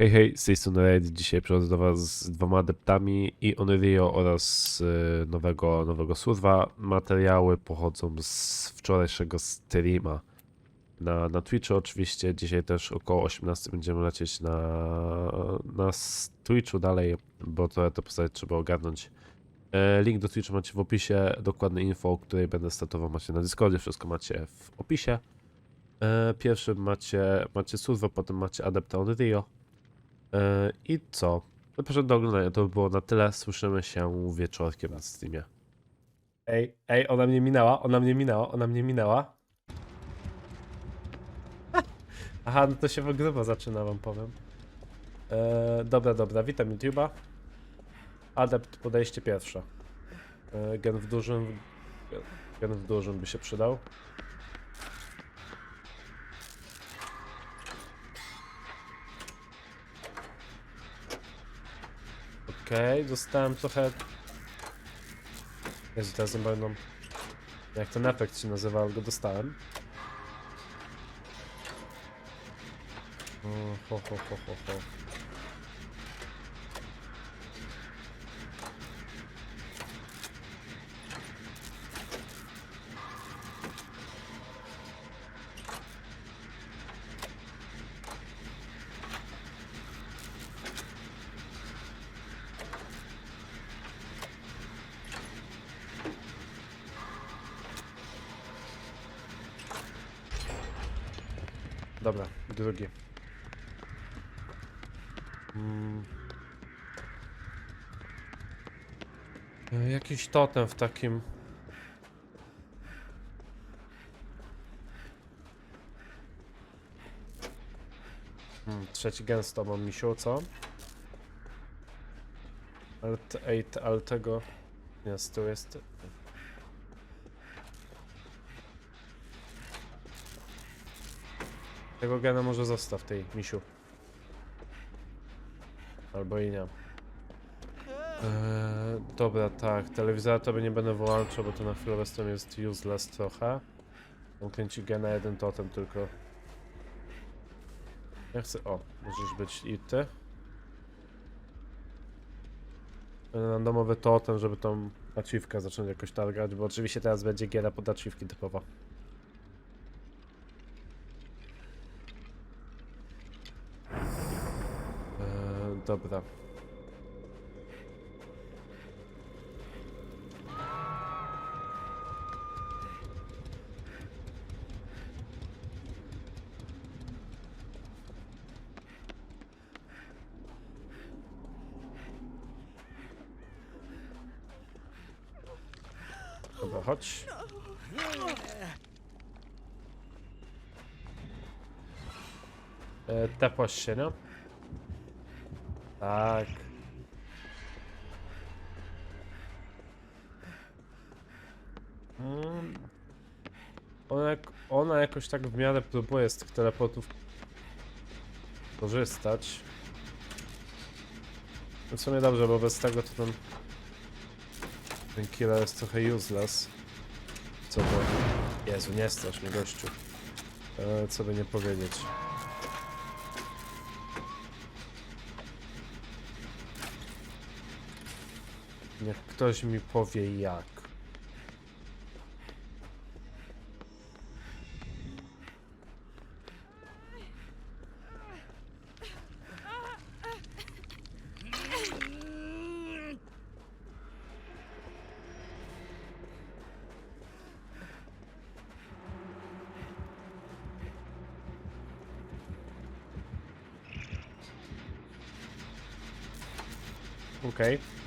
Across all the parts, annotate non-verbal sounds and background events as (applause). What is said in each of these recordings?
Hej, hej, z tej strony Red. Dzisiaj przychodzę do Was z dwoma adeptami i Onryo oraz y, nowego, nowego surwa. Materiały pochodzą z wczorajszego streama na, na Twitchu oczywiście. Dzisiaj też około 18 będziemy lecieć na, na Twitchu dalej, bo to, to postać trzeba ogarnąć. E, Link do Twitcha macie w opisie, dokładne info, o której będę statował macie na Discordzie, wszystko macie w opisie. E, Pierwszym macie, macie surwa, potem macie adepta Onryo. E, I co? Zapraszam do oglądania. To by było na tyle. Słyszymy się wieczorkiem na streamie. Ej, ej, ona mnie minęła, ona mnie minęła, ona mnie minęła. (laughs) Aha, no to się w grubo zaczyna, wam powiem. E, dobra, dobra, witam YouTube'a. Adept, podejście pierwsze. E, gen w dużym... Gen w dużym by się przydał. Okej, dostałem trochę... Jezu, teraz nie będą... Jak ten efekt się nazywa, ale go dostałem. O, ho, ho, ho, ho, ho. Drugi. Mm. E, Jakiś totem w takim. Hmm, trzeci gen z tobą, misiu, co? Ej, te, ale tego... Nie, z tyłu jest... Tego gena może zostaw tej misiu. Albo i nie. Eee, dobra, tak. Telewizora to by nie będę wyłączał, bo to na chwilę obecną jest useless trochę. On kręci gena jeden totem tylko. Ja chcę... O, możesz być i ty. Będę na domowy totem, żeby tą achievkę zacząć jakoś targać, bo oczywiście teraz będzie giera pod achievki typowa. Dobra. Dobra, chodź. E, tepłaś się, nie? Tak. Mm. Ona, ona jakoś tak w miarę próbuje z tych teleportów korzystać. W sumie dobrze, bo bez tego to ten... Ten killer jest trochę useless. Co to? Jezu, nie strasz mnie gościu. E, co by nie powiedzieć. Niech ktoś mi powie jak. Okej. Mm,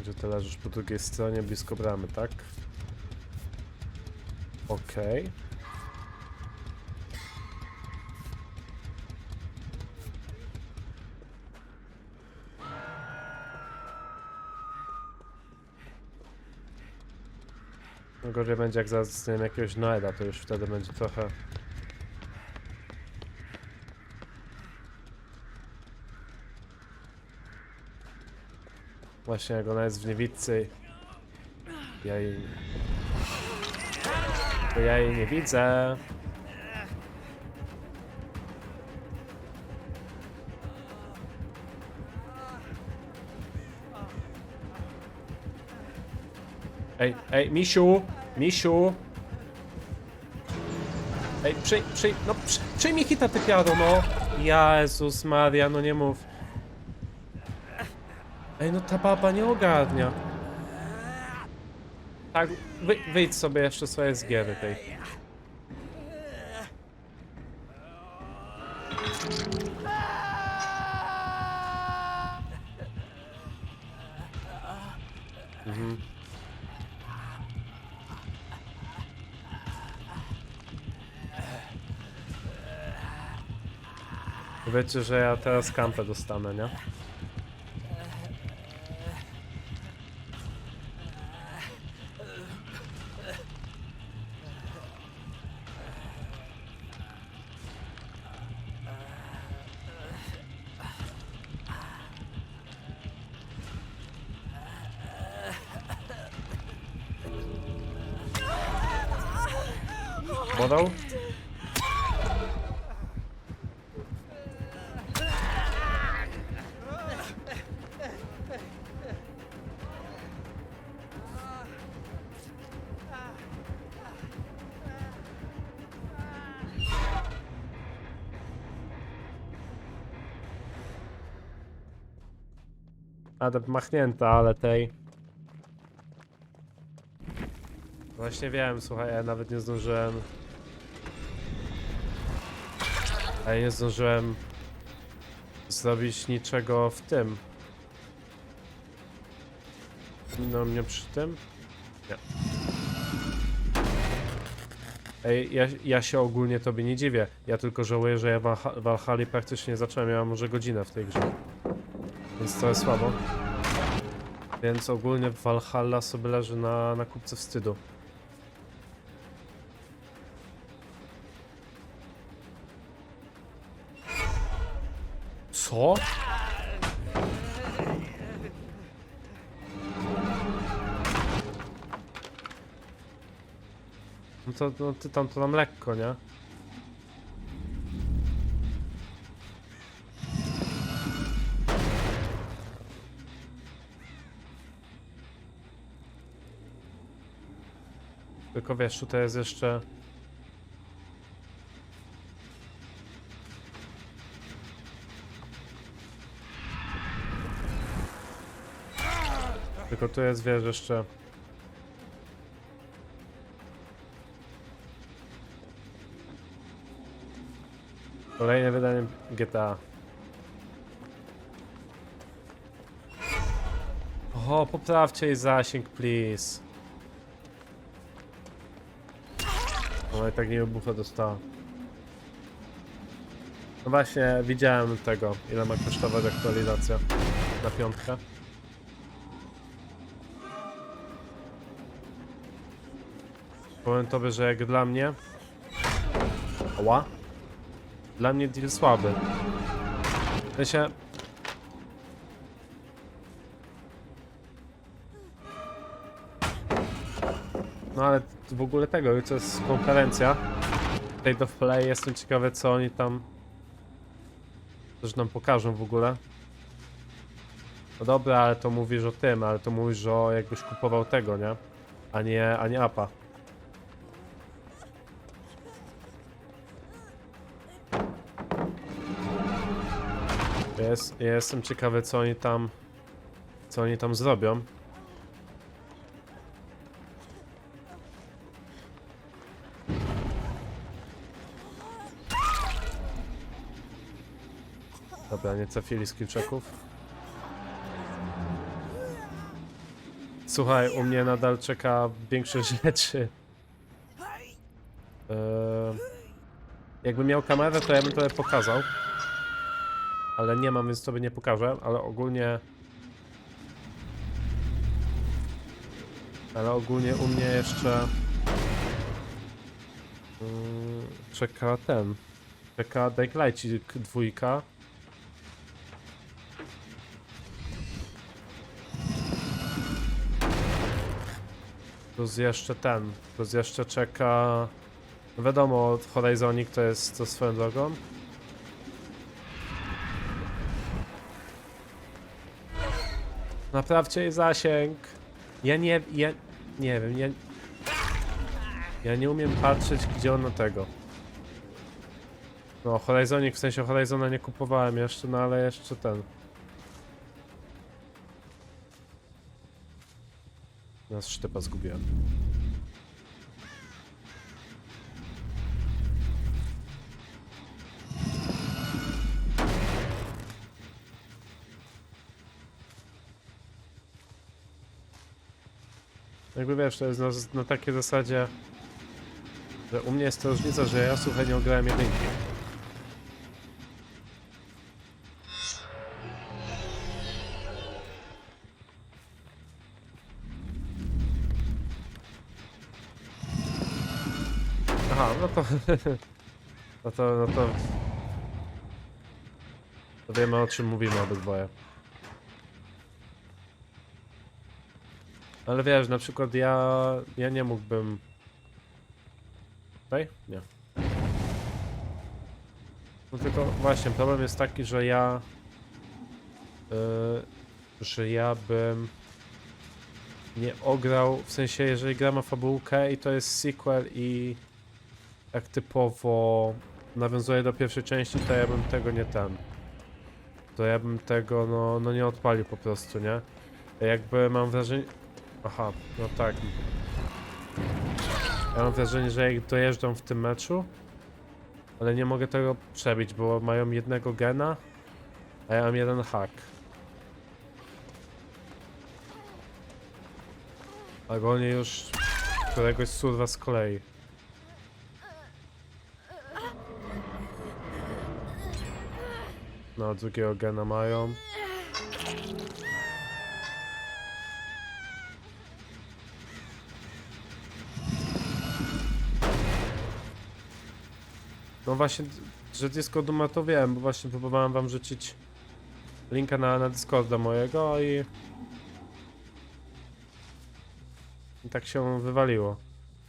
Gdzie ty leżysz po drugiej stronie, blisko bramy, tak? Okej. No Gorzej będzie jak zaraz jakiegoś Noeda, to już wtedy będzie trochę... Właśnie jak ona jest w niewidcy. Ja jej... To ja jej nie widzę. Ej, ej, misiu! Misiu! Ej, przyj, przyj, no przy, przyjmij hita ty piaro, no! Jezus Maria, no nie mów. Ej, no ta baba nie ogarnia. Tak, wy, wyjdź sobie jeszcze swoje z giery tej. Mhm. Wiecie, że ja teraz kampę dostanę, nie? Adept machnięta, ale tej... Właśnie wiem, słuchaj, ja nawet nie zdążyłem... Ja nie zdążyłem zrobić niczego w tym. No mnie przy tym? Nie. Ej, ja, ja się ogólnie tobie nie dziwię. Ja tylko żałuję, że ja Valha- Valhalla praktycznie nie zacząłem. Miałem może godzinę w tej grze. Więc to jest słabo. Więc ogólnie Valhalla sobie leży na, na kupce wstydu. Co? No to no, ty tam to nam lekko, nie? Tylko wiesz, tutaj jest jeszcze... Tylko tu jest, wiesz, jeszcze... Kolejne wydanie GTA. O, poprawcie jej zasięg, please. Ona i tak nie bufa dostała. No właśnie, widziałem tego, ile ma kosztować aktualizacja na piątkę. Powiem tobie, że jak dla mnie... Ała? Dla mnie deal słaby. W sensie... No ale w ogóle tego, to jest konferencja. State of Play, jestem ciekawy co oni tam... Coś nam pokażą w ogóle. No dobra, ale to mówisz o tym, ale to mówisz, o jakbyś kupował tego, nie? A nie, a nie apa. Jest, jestem ciekawy co oni tam co oni tam zrobią. Dobra, nie trafili skillczeków. Słuchaj, u mnie nadal czeka większość rzeczy. Eee, jakbym miał kamerę, to ja bym to pokazał. Ale nie mam, więc sobie nie pokażę, ale ogólnie... Ale ogólnie u mnie jeszcze... Mm, czeka ten... Czeka Daylight dwójka. Plus jeszcze ten, plus jeszcze czeka... No wiadomo, Horizonic to jest to swoją drogą. Naprawcie jej zasięg. Ja nie, ja nie wiem, ja... Ja nie umiem patrzeć, gdzie ona tego. No, Horizonik, w sensie Horizona nie kupowałem jeszcze, no ale jeszcze ten. Nas sztypa zgubiłem. Jakby wiesz, to jest na, na takiej zasadzie, że u mnie jest to różnica, że ja słuchaj nie ograłem jedynki. (laughs) no to... No to, to... Wiemy o czym mówimy obydwoje. Ale wiesz, na przykład ja... Ja nie mógłbym... Tutaj? Nie. No tylko właśnie, problem jest taki, że ja... Yy, że ja bym... Nie ograł, w sensie jeżeli gram o fabułkę i to jest sequel i... Jak typowo nawiązuje do pierwszej części, to ja bym tego nie ten. To ja bym tego, no, no nie odpalił po prostu, nie? Jakby mam wrażenie... Aha, no tak. Ja mam wrażenie, że jak dojeżdżam w tym meczu, ale nie mogę tego przebić, bo mają jednego gena, a ja mam jeden hack. A gonię już któregoś surwa z kolei. No, drugiego gena mają. No właśnie, że Discordu ma to wiem, bo właśnie próbowałem wam rzucić linka na, na Discorda mojego i... I tak się wywaliło.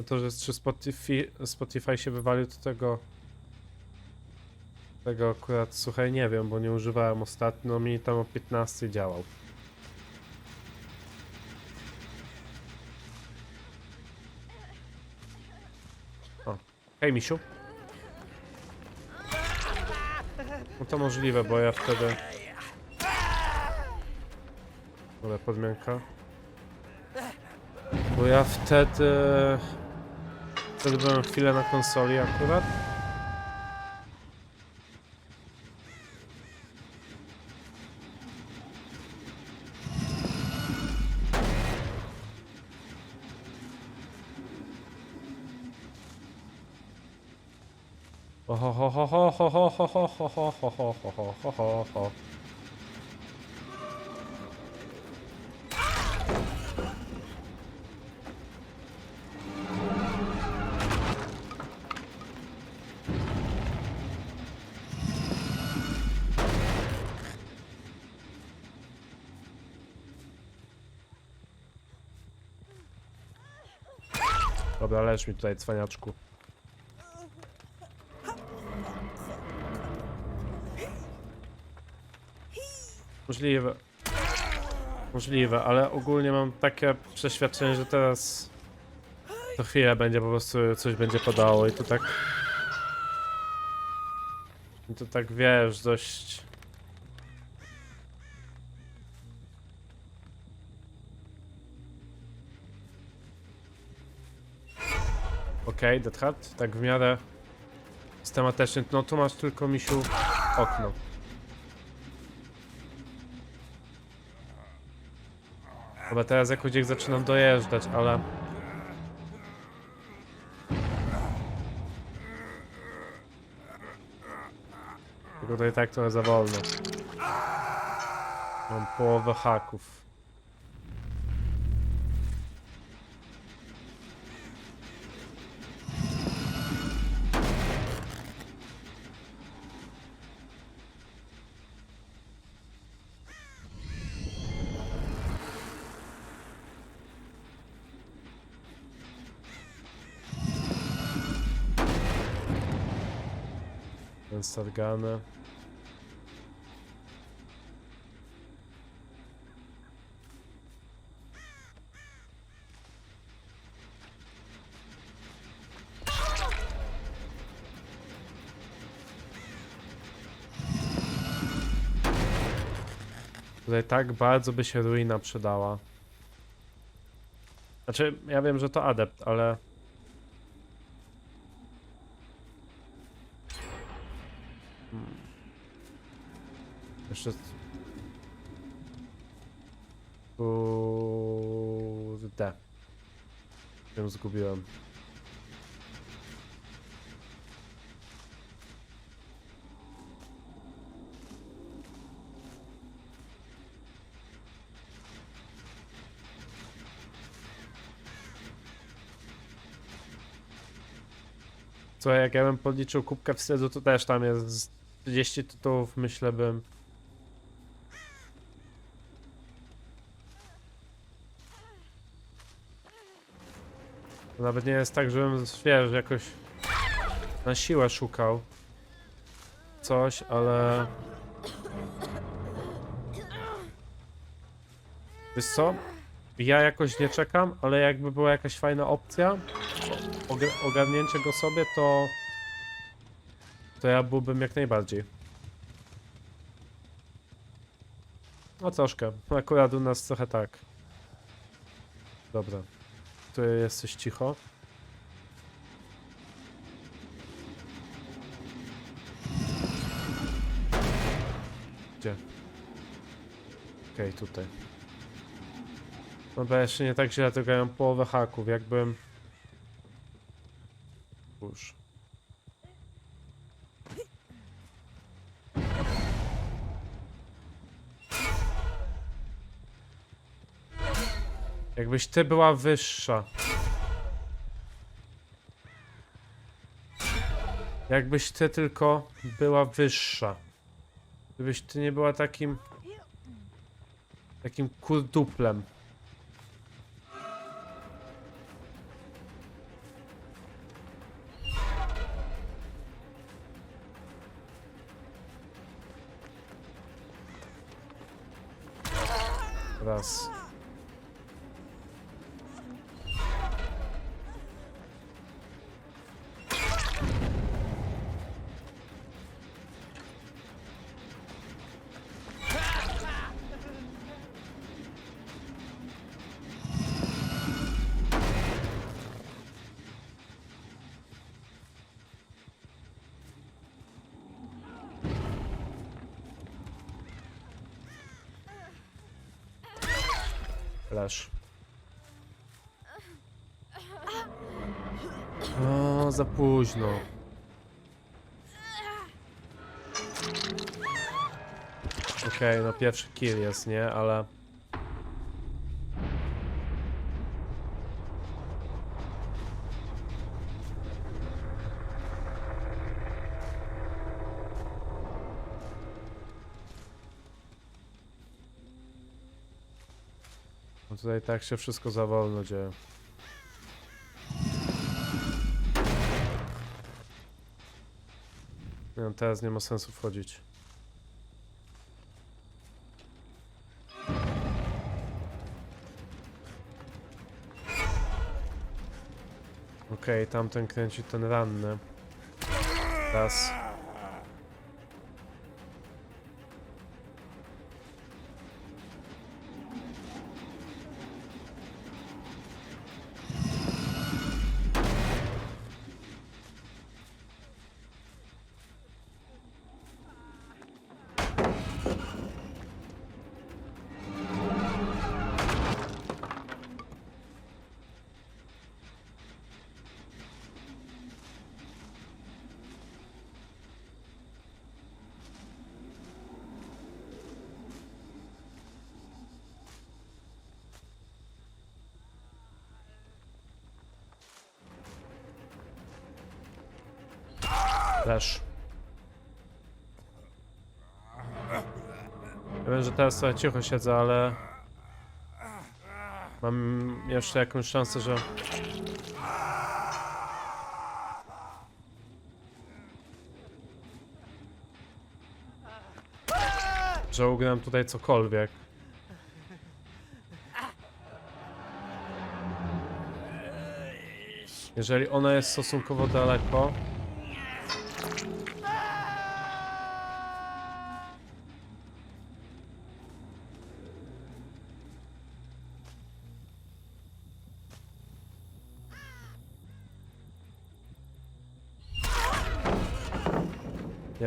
A to, że czy Spotify, Spotify się wywalił, to tego... Tego akurat, słuchaj, nie wiem, bo nie używałem ostatnio, mi tam o 15 działał. O, hej misiu. No to możliwe, bo ja wtedy... Ale podmianka. Bo ja wtedy... Wtedy byłem chwilę na konsoli akurat. Oho, ho, ho. Dobra, leż mi tutaj, cwaniaczku. Możliwe. Możliwe, ale ogólnie mam takie przeświadczenie, że teraz to chwilę będzie po prostu coś będzie padało i to tak. I to tak wiesz, dość. Okej, okay, Dead Hat, tak w miarę systematycznie. No tu masz tylko misiu okno. Chyba teraz jako dziek zaczynam dojeżdżać, ale... Tylko to i tak trochę za wolno. Mam połowę haków. Ten Sargany. Tutaj tak bardzo by się ruina przydała. Znaczy, ja wiem, że to adept, ale... Jeszcze... Kurde. Ją zgubiłem. Słuchaj, jak ja bym podliczył kubkę wstydu, to też tam jest z 30 tytułów, myślę bym. Nawet nie jest tak, żebym, wiesz, jakoś na siłę szukał coś, ale... Wiesz co? Ja jakoś nie czekam, ale jakby była jakaś fajna opcja, ogarnięcie go sobie, to... To ja byłbym jak najbardziej. No troszkę. Akurat u nas trochę tak. Dobra. Tu jesteś cicho. Gdzie? Okej, tutaj. Dobra, jeszcze nie tak źle, tylko ja mam połowę haków, jakbym... Już. Jakbyś ty była wyższa. Jakbyś ty tylko była wyższa. Gdybyś ty nie była takim... Takim kurduplem. Raz. Leż. O, za późno. Okej, no pierwszy kill jest, nie? Ale... No tutaj tak się wszystko za wolno dzieje. No teraz nie ma sensu wchodzić. Okej, tamten kręci ten ranny. Raz. Też. Ja wiem, że teraz sobie cicho siedzę, ale... Mam jeszcze jakąś szansę, że... Że tutaj cokolwiek. Jeżeli ona jest stosunkowo daleko,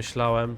myślałem.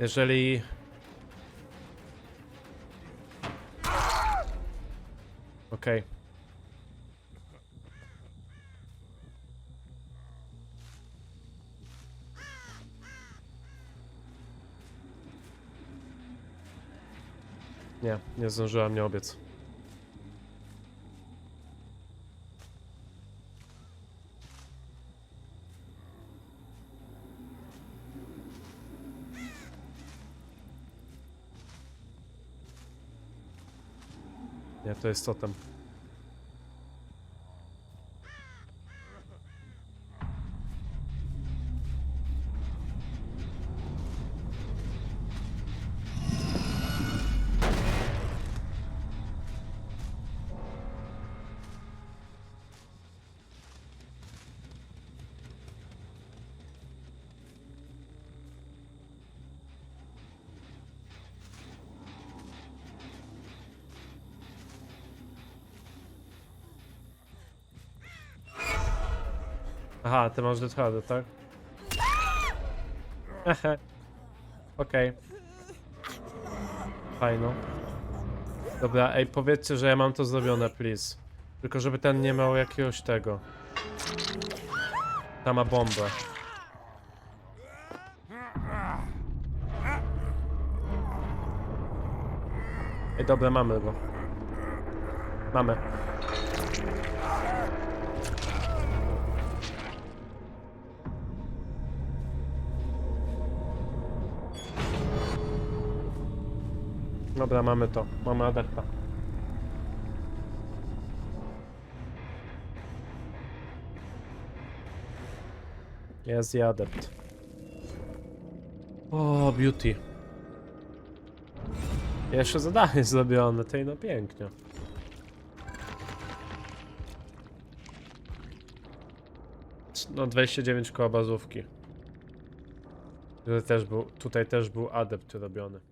Jeżeli. Okej. Nie, nie zdążyła mnie obiec. To jest totem. Aha, ty masz Death Hardy, tak? Okej. Fajno. Dobra, ej, powiedzcie, że ja mam to zrobione, please. Tylko żeby ten nie miał jakiegoś tego. Ta ma bombę. Ej, dobra, mamy go. Mamy. Dobra, mamy to. Mamy adepta. Jest i adept. O, beauty. Jeszcze zadanie (laughs) zrobione, tej no pięknie. No 29 koła bazówki. Tutaj też był, tutaj też był adept robiony.